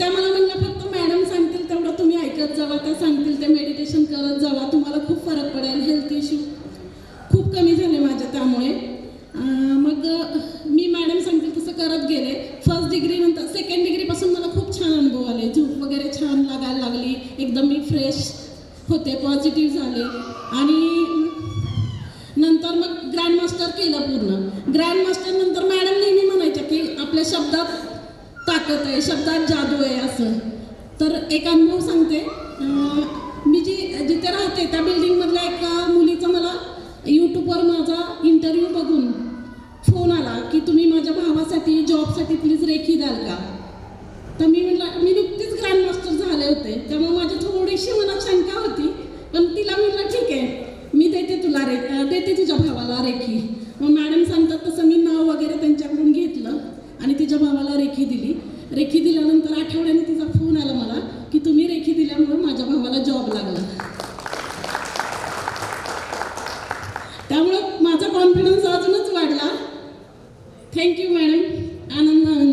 त्या मला म्हणलं फक्त मॅडम सांगतील तेवढं तुम्ही ऐकत जावा त्या सांगतील ते मेडिटेशन करत जावा. तुम्हाला खूप फरक पडेल हेल्थ इश्यू खूप कमी झाले माझे त्यामुळे. मग मी मॅडम सांगतील तसं करत गेले. फर्स्ट डिग्री नंतर सेकंड डिग्रीपासून मला खूप छान अनुभव आले. झूप वगैरे छान लागायला लागली. एकदम मी फ्रेश होते पॉझिटिव्ह झाले. आणि नंतर मग ग्रँड मास्टर केलं पूर्ण. ग्रँड मास्टर नंतर मॅडम ताकद आहे शब्दात जादू आहे असं. तर एक अनुभव सांगते. मी जी जिथे राहते त्या बिल्डिंगमधल्या एका मुलीचा मला यूट्यूबवर माझा इंटरव्ह्यू बघून फोन आला की तुम्ही माझ्या भावासाठी जॉबसाठी प्लीज रेखी द्याल का? तर मी म्हटलं मी नुकतीच ग्रँडमास्टर झाले होते. त्यामुळे माझी थोडीशी मनात शंका होती. पण तिला म्हटलं ठीक आहे मी देते तुला रे देते तुझ्या भावाला रेखी. मग मॅडम सांगतात तसं मी नाव वगैरे त्यांच्याकडून घेतलं आणि तिच्या भावाला रेखी दिली. रेखी दिल्यानंतर आठवड्याने तिचा फोन आला मला की तुम्ही रेखी दिल्यामुळे माझ्या भावाला जॉब लागला. त्यामुळं माझा कॉन्फिडन्स अजूनच वाढला. थँक्यू मॅडम आनंद आनंद.